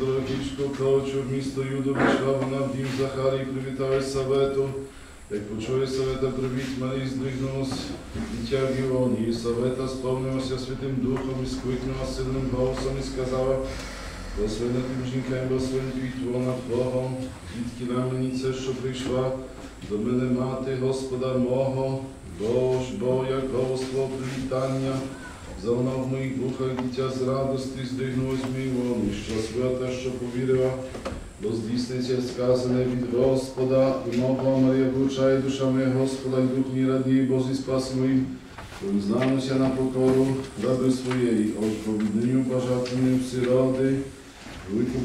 Дорогичко, Калчо, місто Юдо, Вишвава, Навдім, Захарій, привітаю Савету, Як почує Савета привіт, Марії здригнулась дитя в Іоні, і Савета сповнилася Святим Духом і скликнула сильним голосом і сказала, Благословена ти жінка і благословений твій твор над Богом, на мені це, що прийшла? До мене мати Господа мого, Бож, бо як голос твого привітання, Залунав в моїх вухах дитя з радості, здригнулось мій вон, і що свята, що повірила, бо здійсниться сказане від Господа, і мова Марія влучає душа моя Господа, і дух мій радій, Божий спас моїм, знамуся на покору раби своєї, от повідненню бажатиму всі ради, велику